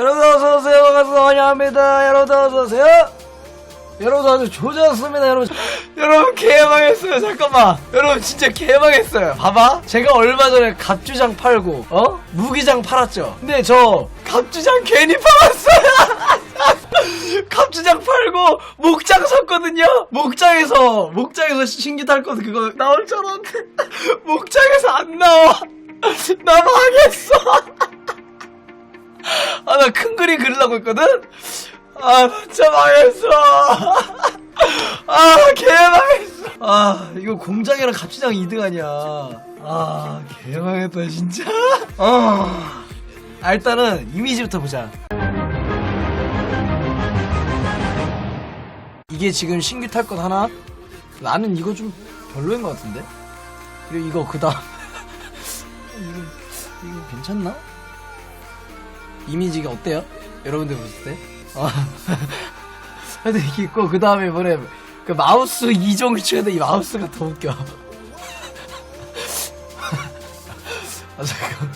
여러분 어서오세요. 반갑습니다. 환영합니다. 여러분 어서오세요. 여러분 아주 조졌습니다 여러분. 여러분 개망했어요. 잠깐만. 여러분 진짜 개망했어요. 봐봐. 제가 얼마 전에 갑주장 팔고 어? 무기장 팔았죠? 근데 저 갑주장 괜히 팔았어요. 갑주장 팔고 목장 샀거든요. 목장에서 목장에서 신기 탈거 그거 나올 줄 알았는데 목장에서 안 나와. 나 망했어 아 나 큰 그림 그리려고 했거든? 아 진짜 망했어. 아 개망했어. 아 이거 공장이랑 갑시장 2등 아니야. 아 개망했다 진짜. 아 아, 일단은 이미지부터 보자. 이게 지금 신규 탈 것 하나? 나는 이거 좀 별로인 것 같은데? 그리고 이거 그 다음. 이거 이거 괜찮나? 이미지가 어때요? 여러분들 보실 때? 어. 근데 이게 있고 그 다음에 뭐래 그 마우스 이종을 치는데 이 마우스가 더 웃겨. 아 잠깐.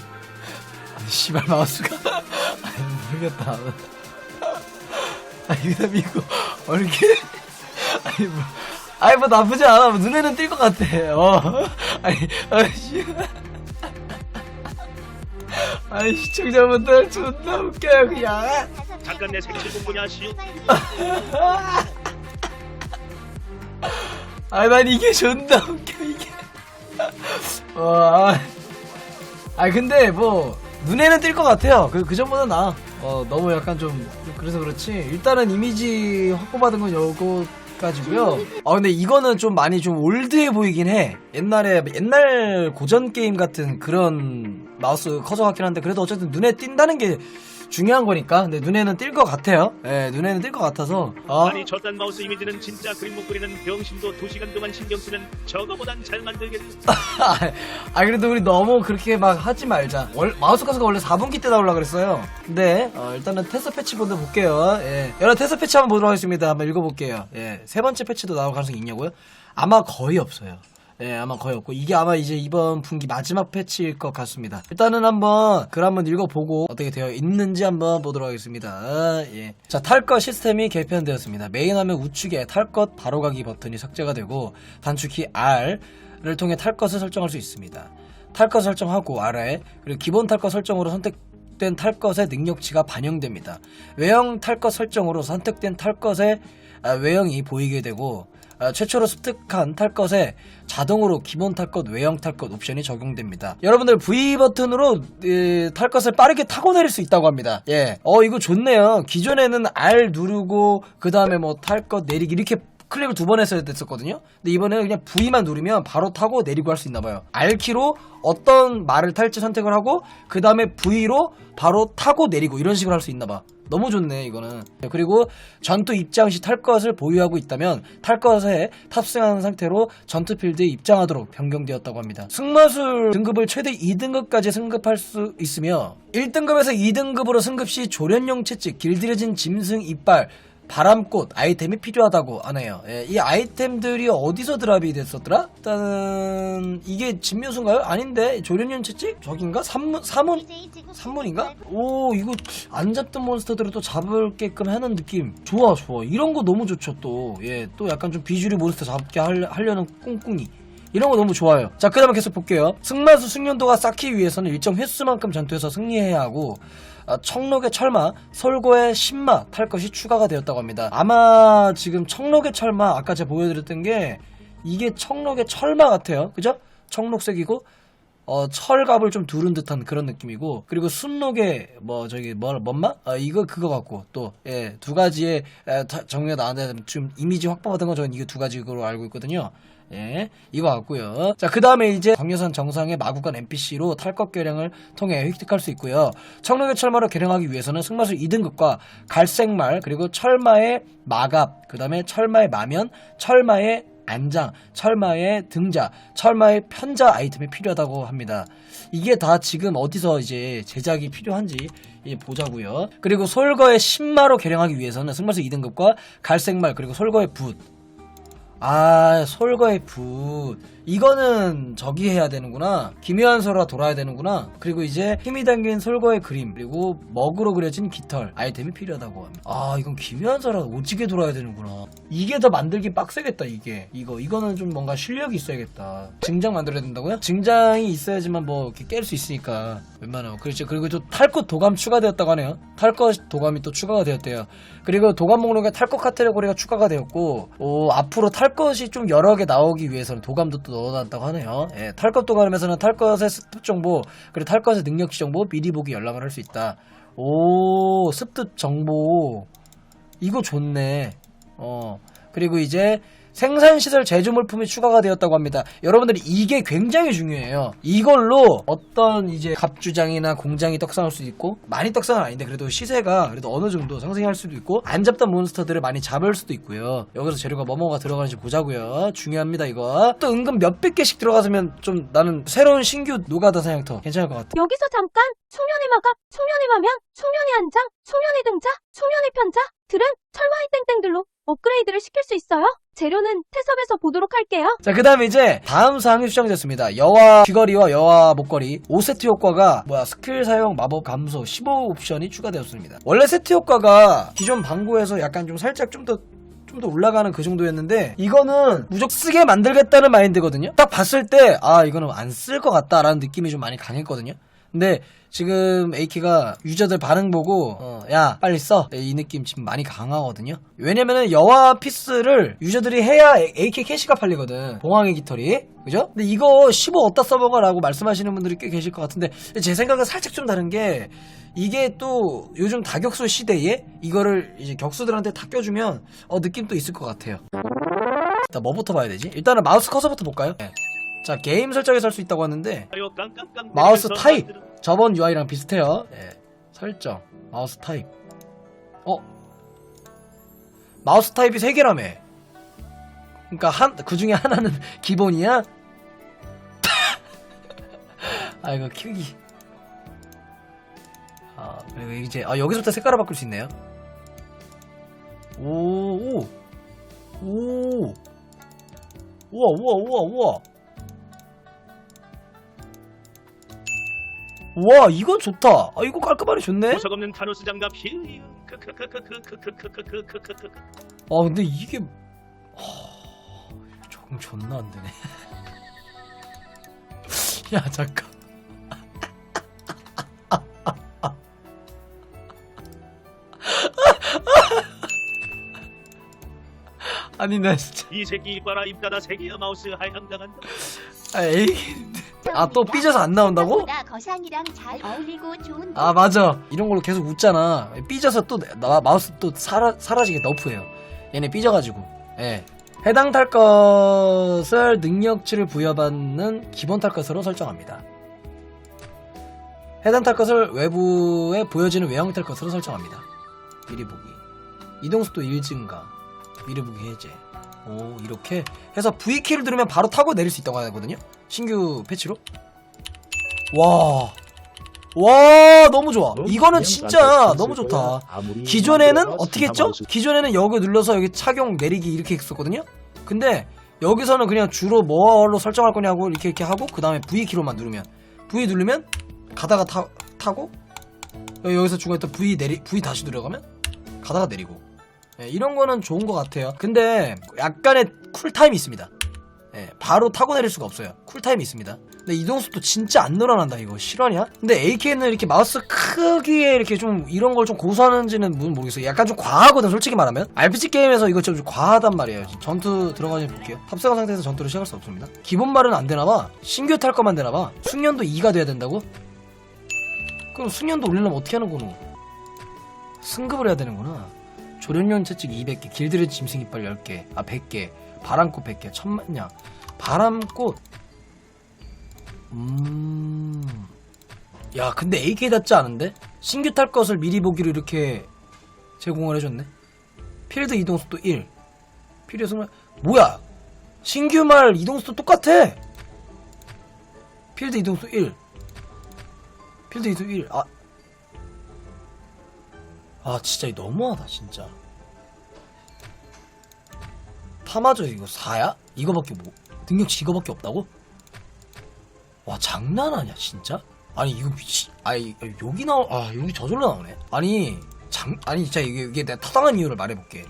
아, 씨발 마우스가 아니 모르겠다. 아니 그다음 이거 얼굴 아니 뭐 아니 뭐 나쁘지 않아 뭐 눈에는 띌 것 같아. 어 아니 아씨. 아니 시청자분들 존나 웃겨요 그냥. 잠깐 내 생일 공부냐 시 아, 난 이게 존나 웃겨, 이게. 와. 아. 아니, 근데 뭐, 눈에는 띌 것 같아요. 그, 그 전보다 나. 어, 너무 약간 좀, 좀 그래서 그렇지. 일단은 이미지 확보받은 건 요거까지고요 아, 근데 이거는 좀 많이 좀 올드해 보이긴 해. 옛날에, 옛날 고전 게임 같은 그런 마우스 커서 같긴 한데, 그래도 어쨌든 눈에 띈다는 게 중요한 거니까. 근데 눈에는 뜰것 같아요. 예, 눈에는 뜰것 같아서. 아. 아니 저딴 마우스 이미지는 진짜 그림 못 그리는 병신도 2시간 동안 신경 쓰는 저거보단 잘 만들겠다 아 그래도 우리 너무 그렇게 막 하지 말자. 월- 마우스 커서가 원래 4분기 때 나오려 그랬어요. 근데 어, 일단은 테스트 패치 본드 볼게요. 예. 여러 테스트 패치 한번 보도록 하겠습니다. 한번 읽어볼게요. 예. 세 번째 패치도 나올 가능성이 있냐고요? 아마 거의 없어요. 예, 아마 거의 없고 이게 아마 이제 이번 분기 마지막 패치일 것 같습니다. 일단은 한번 글 한번 읽어보고 어떻게 되어 있는지 한번 보도록 하겠습니다. 예. 자, 탈것 시스템이 개편되었습니다. 메인 화면 우측에 탈것 바로가기 버튼이 삭제가 되고 단축키 R을 통해 탈 것을 설정할 수 있습니다. 탈것 설정하고 아래 그리고 기본 탈것 설정으로 선택 된 탈 것의 능력치가 반영됩니다. 외형 탈것 설정으로 선택된 탈 것의 아, 외형이 보이게 되고 아, 최초로 습득한 탈 것에 자동으로 기본 탈 것, 외형 탈것 옵션이 적용됩니다. 여러분들 V 버튼으로 예, 탈 것을 빠르게 타고 내릴 수 있다고 합니다. 예, 어 이거 좋네요. 기존에는 R 누르고 그 다음에 뭐 탈것 내리기 이렇게 클릭을 두 번 했어야 됐었거든요. 근데 이번에는 그냥 V만 누르면 바로 타고 내리고 할 수 있나 봐요. R키로 어떤 말을 탈지 선택을 하고 그 다음에 V로 바로 타고 내리고 이런 식으로 할 수 있나 봐. 너무 좋네 이거는. 그리고 전투 입장 시 탈 것을 보유하고 있다면 탈 것에 탑승한 상태로 전투 필드에 입장하도록 변경되었다고 합니다. 승마술 등급을 최대 2등급까지 승급할 수 있으며 1등급에서 2등급으로 승급 시 조련용 채찍, 길들여진 짐승 이빨, 바람꽃 아이템이 필요하다고 하네요. 예, 이 아이템들이 어디서 드랍이 됐었더라? 일단은 이게 진묘수인가요? 아닌데 조련용 채찍? 저긴가? 삼문 사문 산문인가? 오 이거 안 잡던 몬스터들을 또 잡을게끔 하는 느낌 좋아 좋아 이런 거 너무 좋죠 또 예 또 약간 좀 비주류 몬스터 잡게 할- 하려는 꿍꿍이 이런 거 너무 좋아요 자그 다음에 계속 볼게요 승마수 숙련도가 쌓기 위해서는 일정 횟수만큼 전투에서 승리해야 하고 아, 청록의 철마, 솔고의 신마 탈 것이 추가가 되었다고 합니다 아마 지금 청록의 철마 아까 제가 보여드렸던 게 이게 청록의 철마 같아요 그죠? 청록색이고 어, 철갑을 좀 두른 듯한 그런 느낌이고 그리고 순록의 뭐 저기 뭐 뭔마? 아, 이거 그거 같고 또 예, 두 가지의 정리가 나왔는데 지금 이미지 확보받은 건 저는 이게 두 가지로 알고 있거든요. 예, 이거 같고요. 자, 그 다음에 이제 광여산 정상의 마구간 NPC로 탈것 계량을 통해 획득할 수 있고요. 청록의 철마를 계량하기 위해서는 승마술 2등급과 갈색말 그리고 철마의 마갑, 그 다음에 철마의 마면, 철마의 안장, 철마의 등자, 철마의 편자 아이템이 필요하다고 합니다. 이게 다 지금 어디서 이제 제작이 필요한지 예, 보자고요. 그리고 솔거의 신마로 개량하기 위해서는 승마수 2등급과 갈색말 그리고 솔거의 붓. 아, 솔거의 붓. 이거는 저기 해야 되는구나. 기묘한 설화 돌아야 되는구나. 그리고 이제 힘이 담긴 솔거의 그림 그리고 먹으로 그려진 깃털 아이템이 필요하다고 합니다. 아 이건 기묘한 설화 오지게 돌아야 되는구나. 이게 더 만들기 빡세겠다 이게 이거 이거는 좀 뭔가 실력이 있어야겠다. 증장 만들어야 된다고요? 증장이 있어야지만 뭐 이렇게 깰 수 있으니까 웬만하면 그렇죠. 그리고 또 탈것 도감 추가되었다고 하네요. 탈것 도감이 또 추가가 되었대요. 그리고 도감 목록에 탈것 카테고리가 추가가 되었고 오, 앞으로 탈 것이 좀 여러 개 나오기 위해서는 도감도 또 넣어놨다고 하네요. 예, 탈것 도감에서는 탈것의 습득 정보, 그리고 탈것의 능력치 정보 미리 보기 열람을 할 수 있다. 오, 습득 정보 이거 좋네. 어, 그리고 이제 생산시설 제조 물품이 추가가 되었다고 합니다. 여러분들이 이게 굉장히 중요해요. 이걸로 어떤 이제 갑주장이나 공장이 떡상할 수도 있고 많이 떡상은 아닌데 그래도 시세가 그래도 어느 정도 상승할 수도 있고 안 잡던 몬스터들을 많이 잡을 수도 있고요. 여기서 재료가 뭐뭐가 들어가는지 보자고요. 중요합니다 이거. 또 은근 몇백 개씩 들어가서면 좀 나는 새로운 신규 노가다 사냥터 괜찮을 것 같아. 여기서 잠깐 청년의 마갑, 숙련의 마명, 청년의 안장, 청년의 등자, 청년의 편자 들은 철마의 땡땡들로 업그레이드를 시킬 수 있어요. 재료는 태섭에서 보도록 할게요. 자, 그 다음에 이제 다음 사항이 수정됐습니다. 여화 귀걸이와 여화 목걸이 5세트 효과가 뭐야 스킬 사용 마법 감소 15 옵션이 추가되었습니다. 원래 세트 효과가 기존 방구에서 약간 좀 살짝 좀더 좀더 올라가는 그 정도였는데 이거는 무적 쓰게 만들겠다는 마인드거든요. 딱 봤을 때 아 이거는 안 쓸 것 같다라는 느낌이 좀 많이 강했거든요. 근데 지금 AK가 유저들 반응 보고 어, 어 야 빨리 써이 네, 느낌 지금 많이 강하거든요 왜냐면은 여와 피스를 유저들이 해야 AK 캐시가 팔리거든 봉황의 깃털이 그죠? 근데 이거 15 어디다 써먹어 라고 말씀하시는 분들이 꽤 계실 것 같은데 제 생각은 살짝 좀 다른 게 이게 또 요즘 다격수 시대에 이거를 이제 격수들한테 다 껴주면 어 느낌도 있을 것 같아요 일단 뭐부터 봐야 되지? 일단은 마우스 커서부터 볼까요? 네. 자 게임 설정에서 할 수 있다고 하는데 마우스 타입. 저번 UI랑 비슷해요. 예. 설정. 마우스 타입. 어? 마우스 타입이 3개라며. 그니까 한 그 중에 하나는 기본이야? 아이고 키우기. 아 그리고 이제 아 여기서부터 색깔을 바꿀 수 있네요. 오오오. 우와 우와 우와 우와. 와 이건 좋다. 아 이거 깔끔하게 좋네. 보석 없는 타노스 장갑 아 근데 이게 하... 조금 존나 안 되네. 야 잠깐. 아니 나 진짜 이 새끼 이봐라 입가다 세계여 마우스 하향당한다. 아, 에이. 아 또 삐져서 안 나온다고? 보다 거상이랑 잘 어울리고 좋은데 아 맞아. 이런 걸로 계속 웃잖아. 삐져서 또 나, 마우스 또 사라, 사라지게 너프해요. 얘네 삐져가지고. 예. 해당 탈 것을 능력치를 부여받는 기본 탈 것으로 설정합니다. 해당 탈 것을 외부에 보여지는 외형 탈 것으로 설정합니다. 미리 보기. 이동속도 1 증가. 미리 보기 해제 오 이렇게 해서 V키를 누르면 바로 타고 내릴 수 있다고 하거든요. 신규 패치로. 와. 와 너무 좋아. 이거는 진짜 너무 좋다. 기존에는 어떻게 했죠? 기존에는 여기 눌러서 여기 착용 내리기 이렇게 했었거든요. 근데 여기서는 그냥 주로 뭐로 설정할 거냐고 이렇게 이렇게 하고 그 다음에 V 키로만 누르면 V 누르면 가다가 타, 타고 여기- 여기서 중간에 또 V 내리 V 다시 누르가면 가다가 내리고 예, 이런 거는 좋은 것 같아요 근데 약간의 쿨타임이 있습니다 예, 바로 타고 내릴 수가 없어요. 쿨타임이 있습니다. 근데 이동속도 진짜 안 늘어난다 이거 실화냐? 근데 AK는 이렇게 마우스 크기에 이렇게 좀 이런 걸 좀 고수하는지는 뭐- 모르겠어요. 약간 좀 과하거든 솔직히 말하면. RPG 게임에서 이거 좀 과하단 말이에요. 전투 들어가서 볼게요. 탑승한 상태에서 전투를 시작할 수 없습니다. 기본 말은 안 되나봐. 신규 탈 거만 되나봐. 숙련도 2가 돼야 된다고? 그럼 숙련도 올리려면 어떻게 하는 거노? 승급을 해야 되는구나. 조련용 채찍 200개, 길들의 짐승 이빨 10개, 아 100개, 바람꽃 100개, 천만냥. 바람꽃. 음. 야, 근데 AK답지 않은데? 신규 탈 것을 미리 보기로 이렇게 제공을 해줬네. 필드 이동 속도 1. 필드 순간 뭐야? 신규 말 이동 속도 똑같아. 필드 이동 속도 1. 필드 이동 1. 아. 아, 진짜 이거 너무하다, 진짜. 파마저 이거 4야? 이거밖에 뭐 능력치 이거밖에 없다고? 와 장난 아니야 진짜? 아니 이거 미치 아니 여기 나오 아 여기 저절로 나오네 아니 장 아니 진짜 이게, 이게 내가 타당한 이유를 말해볼게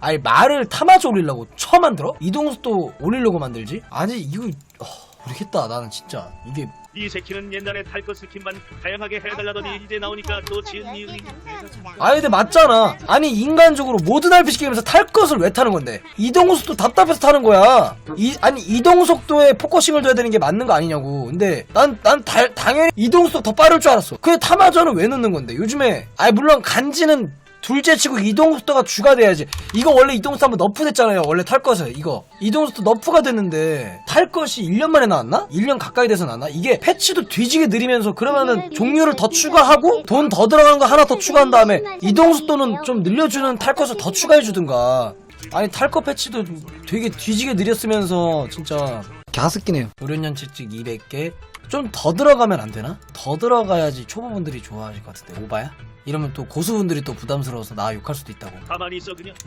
아니 말을 타마저 올리려고 처음 만들어? 이동속도 올리려고 만들지? 아니 이거 어, 모르겠다. 나는 진짜 이게 이 새끼는 옛날에 탈것 스킨만 다양하게 해달라더니 이제 나오니까 또 지은 감사합니다. 아니 근데 맞잖아. 아니 인간적으로 모든 RPG 게임에서 탈 것을 왜 타는 건데? 이동속도 답답해서 타는 거야. 이 아니 이동속도에 포커싱을 둬야 되는 게 맞는 거 아니냐고. 근데 난난 당연히 이동속도 더 빠를 줄 알았어. 그게 타마저는 왜 넣는 건데? 요즘에 아니 물론 간지는 둘째 치고 이동속도가 주가 돼야지. 이거 원래 이동속도 한번 너프 됐잖아요. 원래 탈 것을. 이거. 이동속도 너프가 됐는데 탈 것이 1년 만에 나왔나? 1년 가까이 돼서 나왔나? 이게 패치도 뒤지게 느리면서 그러면은 종류를 더 추가하고 돈 더 들어가는 거 하나 더 추가한 다음에 이동속도는 좀 늘려주는 탈 것을 더 추가해 주든가. 아니 탈 것 패치도 되게 뒤지게 느렸으면서 진짜. 갸스끼네요. 노련년 채찍 200개 좀 더 들어가면 안 되나? 더 들어가야지 초보분들이 좋아하실 것 같은데 오바야? 이러면 또 고수분들이 또 부담스러워서 나 욕할 수도 있다고. 가만히 있어 그냥.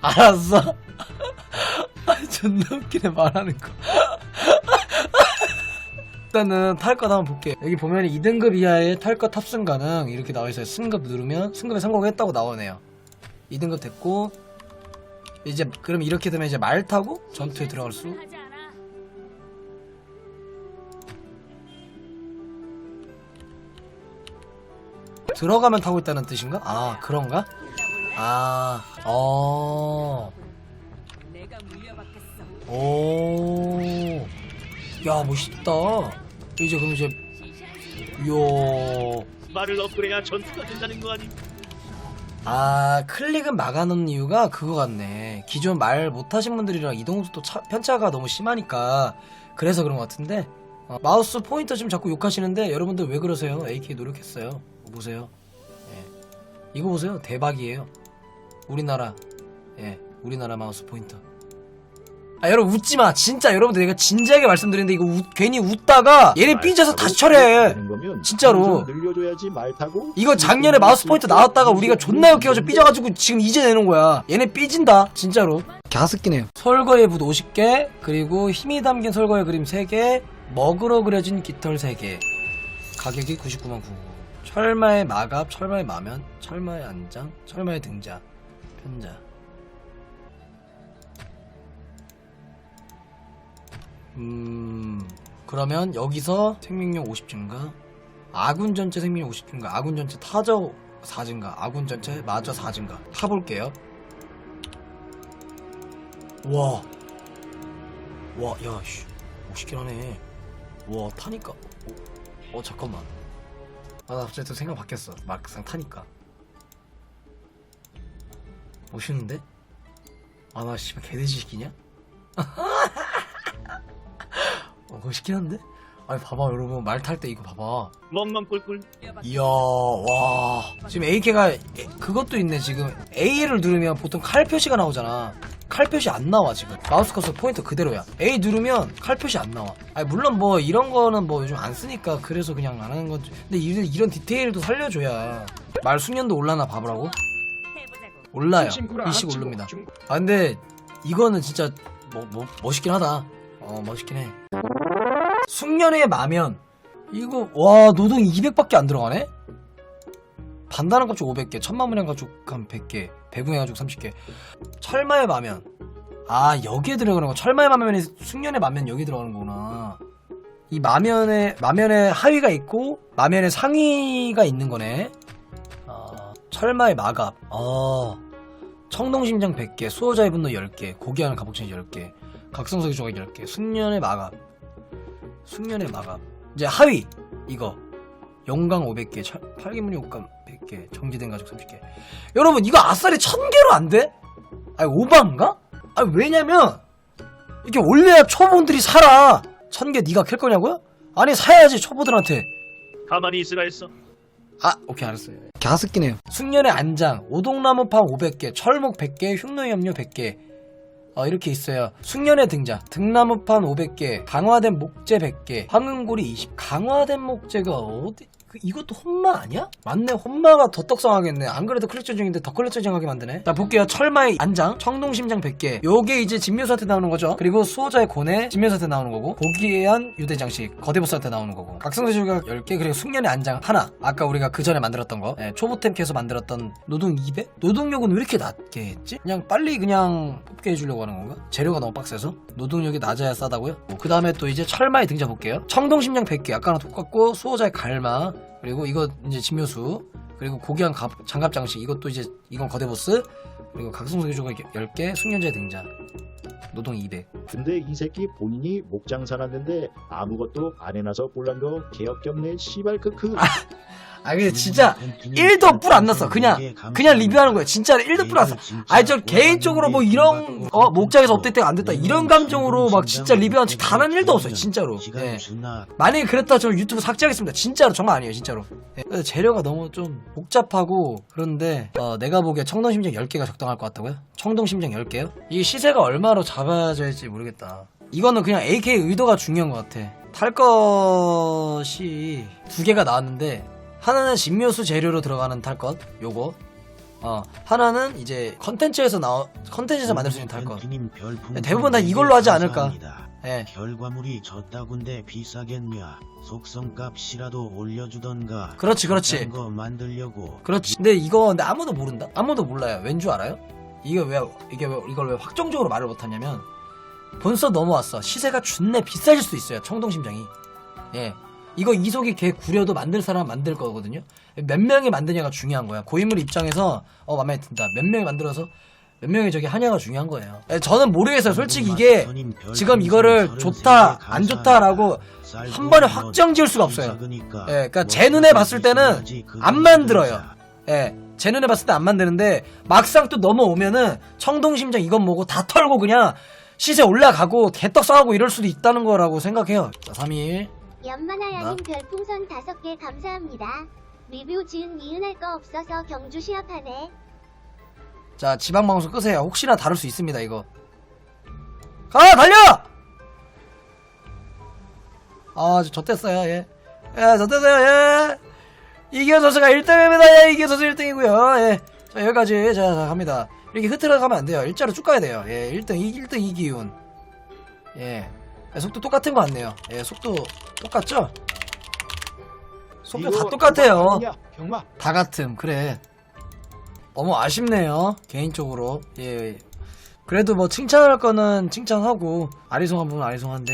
알았어. 아 존나 웃기네 말하는 거. 일단은 탈 것 한번 볼게. 여기 보면 2등급 이하의 탈 것 탑승 가능. 이렇게 나와 있어요. 승급 누르면 승급에 성공했다고 나오네요. 2등급 됐고 이제 그럼 이렇게 되면 이제 말 타고 전투에 들어갈 수 들어가면 타고 있다는 뜻인가? 아 그런가? 아, 어. 오. 야, 멋있다. 이제 그럼 이제, 이야. 말을 업그레야 전투가 된다는 거 아니? 아, 클릭은 막아놓은 이유가 그거 같네. 기존 말 못하신 분들이랑 이동속도 차- 편차가 너무 심하니까. 그래서 그런 것 같은데. 어, 마우스 포인터 지금 자꾸 욕하시는데 여러분들 왜 그러세요? AK 노력했어요. 보세요. 예. 이거 보세요. 대박이에요. 우리나라. 예. 우리나라 마우스 포인터. 아, 여러분 웃지 마. 진짜 여러분들 내가 진지하게 말씀드리는데 이거 웃- 괜히 웃다가 얘네 삐져서 다시 철회. 진짜로. 늘려줘야지 말 타고. 이거 작년에 마우스 포인트 나왔다가 우리가 존나 욕해가지고 삐져가지고 지금 이제 내는 거야. 얘네 삐진다. 진짜로. 갸스끼네요. 설거의 붓 50개, 그리고 힘이 담긴 설거의 그림 3개, 먹으로 그려진 깃털 3개. 가격이 99만 9 철마의 마갑, 철마의 마면, 철마의 안장, 철마의 등자, 편자. 음, 그러면 여기서 생명력 50 증가, 아군 전체 생명력 50 증가, 아군 전체 타저 4 증가, 아군 전체 마저 4 증가. 타볼게요. 와. 와, 야, 씨. 50킬 하네. 와, 타니까. 어, 어, 잠깐만. 아, 나 갑자기 또 생각 바뀌었어. 막상 타니까. 멋있는데? 아, 나 씨발 개돼지 시키냐? 어, 멋있긴 한데? 아니, 봐봐, 여러분. 말 탈 때 이거 봐봐. 멍멍 꿀꿀 이야, 와. 지금 AK가, 그것도 있네, 지금. A를 누르면 보통 칼 표시가 나오잖아. 칼 표시 안 나와, 지금. 마우스 커서 포인터 그대로야. A 누르면 칼 표시 안 나와. 아니, 물론 뭐, 이런 거는 뭐 요즘 안 쓰니까 그래서 그냥 안 하는 건지. 근데 이런, 이런 디테일도 살려줘야. 말 숙련도 올라나 봐보라고? 올라요. 일씩 오릅니다. 아, 근데, 이거는 진짜, 뭐, 뭐, 멋있긴 하다. 어, 멋있긴 해. 숙련의 마면. 이거 와 노동 200밖에 안 들어가네? 반다는 가축 500개, 천마문양 가축 한 100개, 배궁의 가축 30개, 철마의 마면. 아 여기에 들어가는 거. 철마의 마면에 숙련의 마면 여기 들어가는 거구나. 이 마면에 마면에 하위가 있고 마면에 상위가 있는 거네. 아, 철마의 마갑. 아 청동심장 100개, 수호자의 분노 10개, 고귀하는 갑옷천이 10개, 각성석의 조각 10개, 숙련의 마갑. 숙련의 마갑. 이제 하위 이거 영강 500개, 철- 팔기문의 옷감 100개, 정지된 가죽 30개. 여러분 이거 아싸리 1000개로 안 돼? 아니 오바인가? 아니 왜냐면 이렇게 올려야 초보들이 살아. 1000개 네가 캘 거냐고요? 아니 사야지 초보들한테. 가만히 있으라 했어 아 오케이 알았어요. 갸스끼네요. 숙련의 안장, 오동나무판 500개, 철목 100개, 흉노의 염료 100개. 어, 이렇게 있어요. 숙련의 등자, 등나무판 500개, 강화된 목재 100개, 황금고리 20. 강화된 목재가 어디? 그, 이것도 혼마 아니야? 맞네 혼마가 더 떡상하겠네 안 그래도 클릭전 중인데 더 클릭전 중하게 만드네 자 볼게요 철마의 안장 청동심장 100개 요게 이제 진묘수한테 나오는 거죠 그리고 수호자의 고뇌 진묘수한테 나오는 거고 고귀한 유대장식 거대보스한테 나오는 거고 각성대주가 10개 그리고 숙련의 안장 하나 아까 우리가 그 전에 만들었던 거 예, 초보템 캐서 만들었던 노동 200? 노동력은 왜 이렇게 낮게 했지? 그냥 빨리 그냥 뽑게 해주려고 하는 건가? 재료가 너무 빡세서? 노동력이 낮아야 싸다고요? 그 다음에 또 이제 철마의 등장 볼게요 청동심장 100개 아까랑 똑같고 수호자의 갈마 그리고 이거 이제 진묘수 그리고 고귀한 갑- 장갑 장식 이것도 이제 이건 거대 보스 그리고 각성대주가 10개 숙련자의 등장. 노동 200 근데 이 새끼 본인이 목장 사놨는데 아무것도 안 해놔서 볼란 거 개역겹네 씨발 크크. 아 근데 진짜 1도 뿔 안 났어. 그냥 그냥 리뷰하는 거예요. 진짜로 1도 뿔 안 났어. 아니 저 개인적으로 뭐 이런 어 목장에서 업데이트가 안 됐다. 이런 감정으로 막 진짜 리뷰한 적 단한 일도 없어요 진짜로. 예. 만약에 그랬다 저 유튜브 삭제하겠습니다. 진짜로. 정말 아니에요 진짜로. 예. 재료가 너무 좀 복잡하고 그런데 어, 내가 보기에 청동심장 10개가 적당할 것 같다고요? 청동심장 10개요? 이게 시세가 얼마로 잡아져야지 모르겠다. 이거는 그냥 AK 의도가 중요한 것 같아. 탈 것이 두 개가 나왔는데 하나는 신묘수 재료로 들어가는 탈것 요거 어 하나는 이제 컨텐츠에서 나오 컨텐츠에서 만들 수 있는 탈 것. 대부분 다 이걸로 하지 않을까. 예. 결과물이 적다군데 비싸겠냐 속성값이라도 올려주던가 그렇지, 그렇지. 거 만들려고 그렇지. 근데 이거 근데 아무도 모른다. 아무도 몰라요. 왠 줄 알아요? 이게 왜 이게 왜 이걸 왜 확정적으로 말을 못하냐면 본서 넘어왔어. 시세가 준내 비싸질 수 있어요. 청동심장이. 예. 이거 이속이 개 구려도 만들 사람 만들 거거든요. 몇 명이 만드냐가 중요한 거야. 고인물 입장에서 어 마음에 든다. 몇 명이 만들어서 몇 명이 저기 하냐가 중요한 거예요. 예, 저는 모르겠어요. 솔직히 이게 지금 이거를 좋다 안 좋다라고 한 번에 확정 지을 수가 없어요. 예, 그러니까 제 눈에 봤을 때는 안 만들어요. 예, 제 눈에 봤을 때 안 만드는데 막상 또 넘어오면은 청동심장 이건 뭐고 다 털고 그냥 시세 올라가고 개떡 싸고 이럴 수도 있다는 거라고 생각해요. 자, 3일. 연만하야님 별풍선 5개 감사합니다. 리뷰 지은 니은할 거 없어서 경주 시합하네. 자, 지방 방송 끄세요. 혹시나 다룰 수 있습니다, 이거. 가! 달려! 아, 저 졌댔어요, 예. 예, 졌댔어요, 예. 이기현 선수가 1등입니다, 예. 이기현 선수 1등이고요 예. 자, 여기까지. 자, 자, 갑니다. 이렇게 흐트러 가면 안 돼요. 일자로 쭉 가야 돼요. 예, 1등, 2, 1등 이기훈. 예. 예, 속도 똑같은 거 같네요. 예, 속도 똑같죠? 속도 다 똑같아요. 경마 다 같음 그래 너무 아쉽네요 개인적으로 예 그래도 뭐 칭찬할 거는 칭찬하고 아리송한 부분 아리송한데